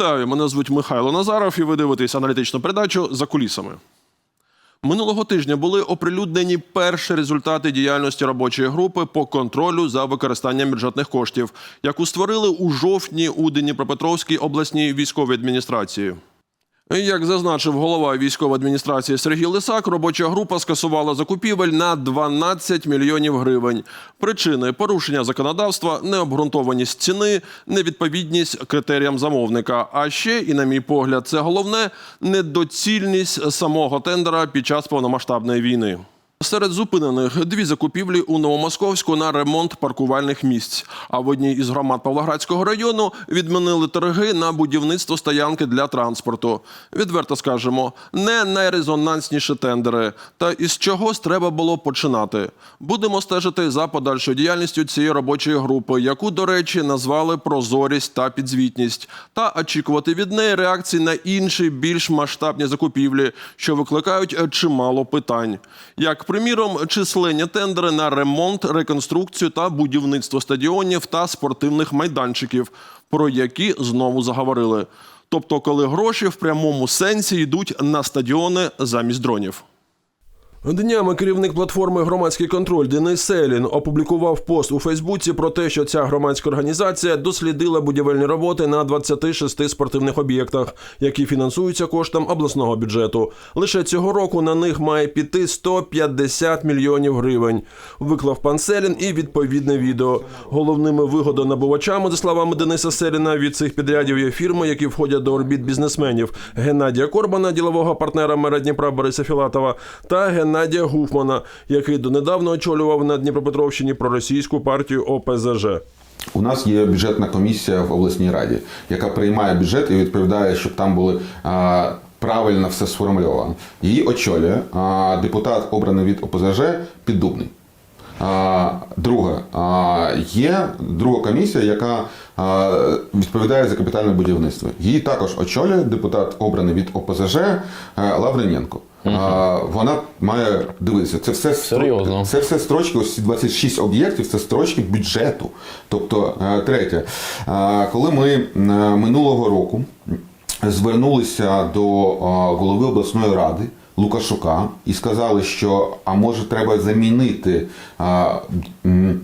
Вітаю, мене звуть Михайло Назаров, і ви дивитесь аналітичну передачу за кулісами. Минулого тижня були оприлюднені перші результати діяльності робочої групи по контролю за використанням бюджетних коштів, яку створили у жовтні у Дніпропетровській обласній військовій адміністрації. Як зазначив голова військової адміністрації Сергій Лисак, робоча група скасувала закупівель на 12 мільйонів гривень. Причини порушення законодавства, необґрунтованість ціни, невідповідність критеріям замовника. А ще, і на мій погляд, це головне недоцільність самого тендера під час повномасштабної війни. Серед зупинених дві закупівлі у Новомосковську на ремонт паркувальних місць. А в одній із громад Павлоградського району відмінили торги на будівництво стоянки для транспорту. Відверто скажемо, не найрезонансніші тендери. Та із чогось треба було починати. Будемо стежити за подальшою діяльністю цієї робочої групи, яку, до речі, назвали прозорість та підзвітність, та очікувати від неї реакції на інші більш масштабні закупівлі, що викликають чимало питань. Як приміром, численні тендери на ремонт, реконструкцію та будівництво стадіонів та спортивних майданчиків, про які знову заговорили. Тобто, коли гроші в прямому сенсі йдуть на стадіони замість дронів. Днями керівник платформи Громадський контроль Денис Селін опублікував пост у Фейсбуці про те, що ця громадська організація дослідила будівельні роботи на 26 спортивних об'єктах, які фінансуються коштом обласного бюджету. Лише цього року на них має піти 150 мільйонів гривень. Виклав пан Селін і відповідне відео. Головними вигодонабувачами, за словами Дениса Селіна, від цих підрядів є фірми, які входять до орбіт бізнесменів Геннадія Корбана, ділового партнера мера Дніпра Бориса Філатова, та Геннадія Гуфмана, який донедавна очолював на Дніпропетровщині проросійську партію ОПЗЖ. У нас є бюджетна комісія в обласній раді, яка приймає бюджет і відповідає, щоб там були а, правильно все сформульовано. Її очолює а, депутат, обраний від ОПЗЖ, Піддубний. А, друге, а, є друга комісія, яка а, відповідає за капітальне будівництво. Її також очолює депутат, обраний від ОПЗЖ е, Лаврененко. А, вона має дивитися, це все Серйозно. це все строчки, ось ці 26 об'єктів, це строчки бюджету. Тобто, е, третє, е, коли ми е, минулого року звернулися до е, голови обласної ради Лукашука і сказали, що а може треба замінити е, м,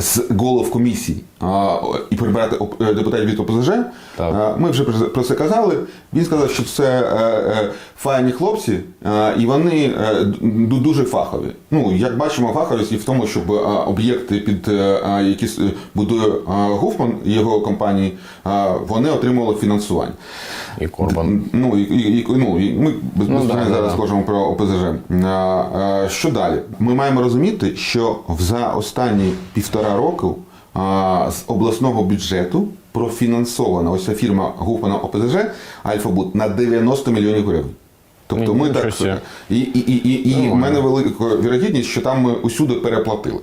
з голов комісій і прибирати е, депутатів від ОПЗЖ. Так. Ми вже про це казали. Він сказав, що це е, е, файні хлопці, е, і вони дуже фахові. Ну, як бачимо, фаховість і в тому, щоб об'єкти, під які будує Гуфман і його компанії, вони отримували фінансування. І Корбан. Ну, і, і, ну, і ми безпосередньо да, да, зараз да. скажемо про ОПЗЖ. Що далі? Ми маємо розуміти, що за останні півтора року з обласного бюджету профінансована ось ця фірма Гуфмана ОПЗЖ Альфа-Буд на 90 мільйонів гривень. Тобто ми так. І, і, і, і, і в мене велика вірогідність, що там ми усюди переплатили.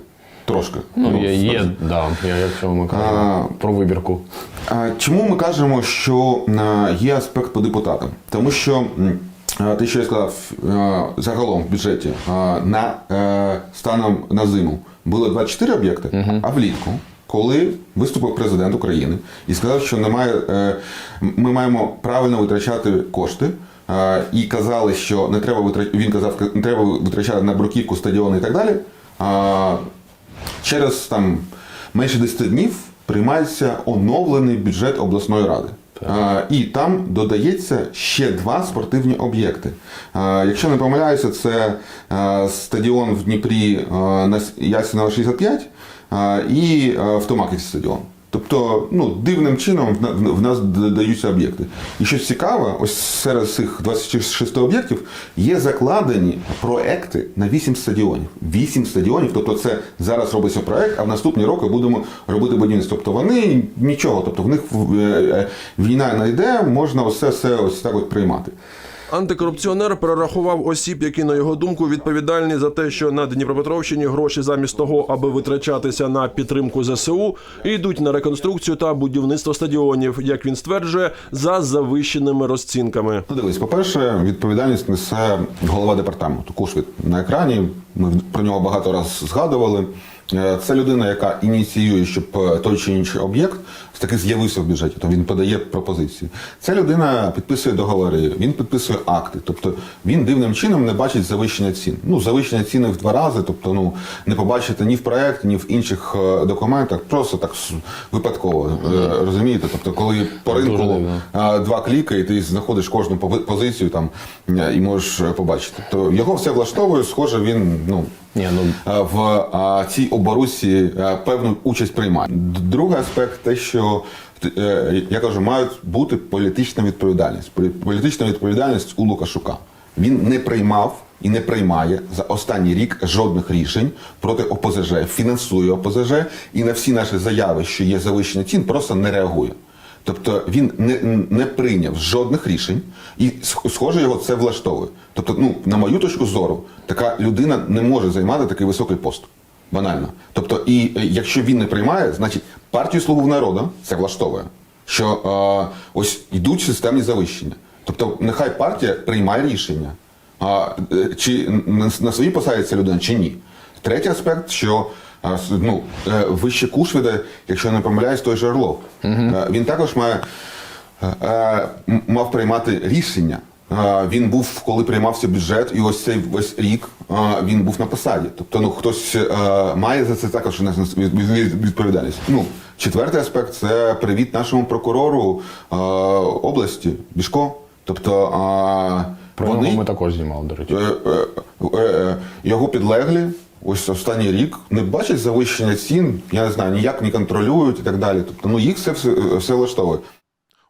Трошки. Ну, є, є, да, я- якщо ми кажемо про вибірку. А Чому ми кажемо, що е, є аспект по депутатам? Тому що е, те, що я сказав, е, загалом в бюджеті е, на е, станом на зиму було 24 об'єкти, а влітку. Коли виступив президент України і сказав, що немає, е, ми маємо правильно витрачати кошти, е, і казали, що не треба витрачати, він казав, не треба витрачати на бруківку, стадіони і так далі. через там менше 10 днів приймається оновлений бюджет обласної ради. А, і там додається ще два спортивні об'єкти. Якщо не помиляюся, це стадіон в Дніпрі Ясінова 65 а, і а, в Томаківський стадіон. Тобто, ну, дивним чином в на- в в нас додаються об'єкти. І що цікаве, ось серед цих 26 об'єктів є закладені проекти на 8 стадіонів. 8 стадіонів, тобто це зараз робиться проект, а в наступні роки будемо робити будівництво. Тобто вони нічого, тобто в них е, е, війна не йде, можна все ось так от приймати. Антикорупціонер перерахував осіб, які, на його думку, відповідальні за те, що на Дніпропетровщині гроші замість того, аби витрачатися на підтримку ЗСУ, йдуть на реконструкцію та будівництво стадіонів, як він стверджує, за завищеними розцінками. Дивись, по-перше, відповідальність несе голова департаменту. Кушвіт на екрані. Ми про нього багато раз згадували. Е, це людина, яка ініціює, щоб е, той чи інший об'єкт таки з'явився в бюджеті, то він подає пропозиції. Ця людина підписує договори, він підписує акти. Тобто він дивним чином не бачить завищення цін. Ну, завищення ціни в два рази, тобто ну не побачите ні в проєкті, ні в інших е, документах, просто так випадково. Розумієте? Тобто, коли по ринку два кліки, і ти знаходиш кожну позицію там і можеш побачити. То його все влаштовує, схоже, він ну. Ні, ну е, В а, цій оборусі е, певну участь приймає. Другий аспект те, що е, я кажу, мають бути політична відповідальність. Полі- Політична відповідальність у Лукашука. Він не приймав і не приймає за останній рік жодних рішень проти ОПЗЖ, фінансує ОПЗЖ і на всі наші заяви, що є завищення цін, просто не реагує. Тобто він не, не прийняв жодних рішень, і сх- схоже, його це влаштовує. Тобто, ну, на мою точку зору, така людина не може займати такий високий пост. Банально. Тобто, і е, якщо він не приймає, значить партію Слугу народу це влаштовує. Що е, ось йдуть системні завищення. Тобто, нехай партія приймає рішення, а, е, чи на, своїй посаді ця людина, чи ні. Третій аспект, що ну, е, вище Кушвіда, якщо я не помиляюсь, той же Орлов. Е, Він також має, е, мав приймати рішення. Він був, коли приймався бюджет, і ось цей весь рік він був на посаді. Тобто, ну хтось має за це також відповідальність. Ну, четвертий аспект це привіт нашому прокурору області Бішко. Тобто про вони ми також знімали, до речі. його підлеглі. Ось останній рік не бачать завищення цін, я не знаю, ніяк не контролюють і так далі. Тобто, ну їх все, все, все влаштовує.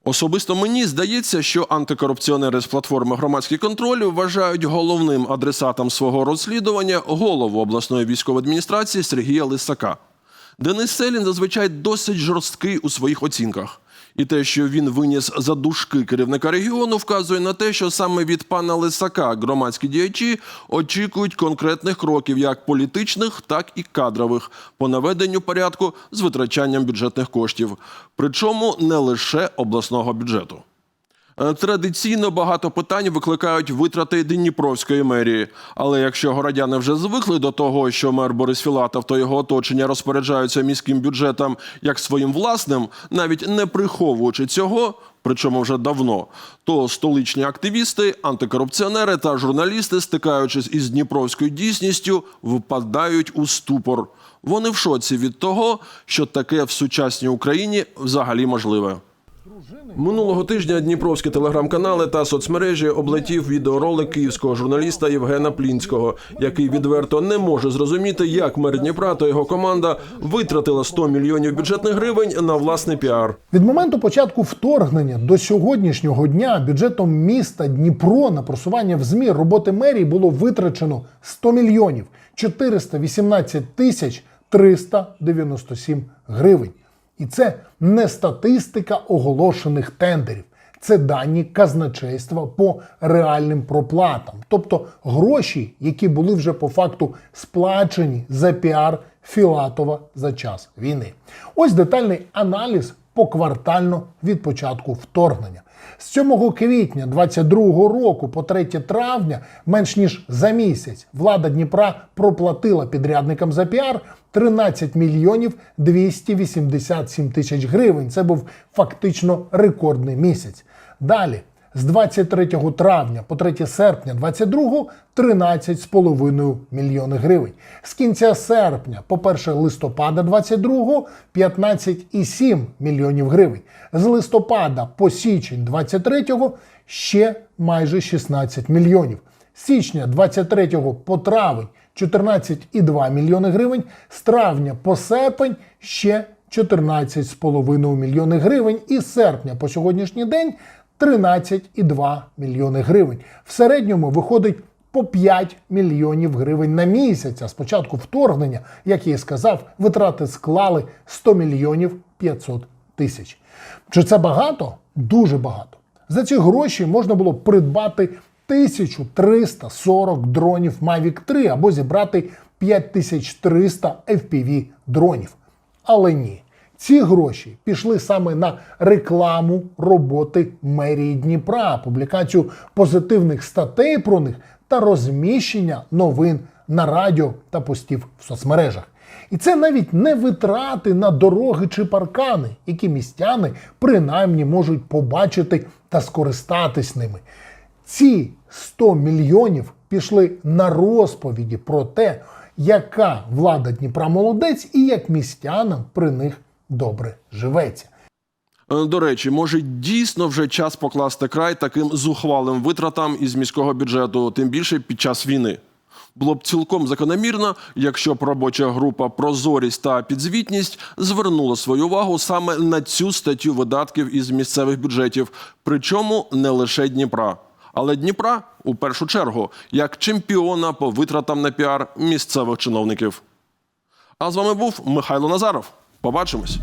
Особисто мені здається, що антикорупціонери з платформи громадський контроль вважають головним адресатом свого розслідування голову обласної військової адміністрації Сергія Лисака. Денис Селін зазвичай досить жорсткий у своїх оцінках. І те, що він виніс за дужки керівника регіону, вказує на те, що саме від пана Лисака громадські діячі очікують конкретних кроків, як політичних, так і кадрових, по наведенню порядку з витрачанням бюджетних коштів, причому не лише обласного бюджету. Е, Традиційно багато питань викликають витрати Дніпровської мерії. Але якщо городяни вже звикли до того, що мер Борис Філатов та його оточення розпоряджаються міським бюджетом як своїм власним, навіть не приховуючи цього, причому вже давно, то столичні активісти, антикорупціонери та журналісти, стикаючись із дніпровською дійсністю, впадають у ступор. Вони в шоці від того, що таке в сучасній Україні взагалі можливе. Минулого тижня дніпровські телеграм-канали та соцмережі облетів відеоролик київського журналіста Євгена Плінського, який відверто не може зрозуміти, як мер Дніпра та його команда витратила 100 мільйонів бюджетних гривень на власний піар. Від моменту початку вторгнення до сьогоднішнього дня бюджетом міста Дніпро на просування в ЗМІ роботи мерії було витрачено 100 мільйонів 418 тисяч 397 гривень. І це не статистика оголошених тендерів. Це дані казначейства по реальним проплатам, тобто гроші, які були вже по факту сплачені за піар Філатова за час війни. Ось детальний аналіз поквартально від початку вторгнення. З 7 квітня 2022 року по 3 травня, менш ніж за місяць, влада Дніпра проплатила підрядникам за піар 13 мільйонів 287 тисяч гривень. Це був фактично рекордний місяць. Далі. З 23 травня по 3 серпня 22 13,5 мільйони гривень. З кінця серпня по 1 листопада 22 15,7 мільйонів гривень. З листопада по січень 23 ще майже 16 мільйонів. З січня 23 по травень 14,2 мільйони гривень. З травня по серпень ще 14,5 мільйони гривень. І з серпня по сьогоднішній день 13,2 мільйони гривень. В середньому виходить по 5 мільйонів гривень на місяць. А з початку вторгнення, як я і сказав, витрати склали 100 мільйонів 500 тисяч. Чи це багато? Дуже багато. За ці гроші можна було придбати 1340 дронів Mavic 3 або зібрати 5300 FPV дронів. Але ні. Ці гроші пішли саме на рекламу роботи мерії Дніпра, публікацію позитивних статей про них та розміщення новин на радіо та постів в соцмережах. І це навіть не витрати на дороги чи паркани, які містяни принаймні можуть побачити та скористатись ними. Ці 100 мільйонів пішли на розповіді про те, яка влада Дніпра молодець і як містянам при них добре живеться. Е, До речі, може дійсно вже час покласти край таким зухвалим витратам із міського бюджету, тим більше під час війни. Було б цілком закономірно, якщо б робоча група Прозорість та підзвітність звернула свою увагу саме на цю статтю видатків із місцевих бюджетів, причому не лише Дніпра, але Дніпра у першу чергу як чемпіона по витратам на піар місцевих чиновників. А з вами був Михайло Назаров. Побачимось.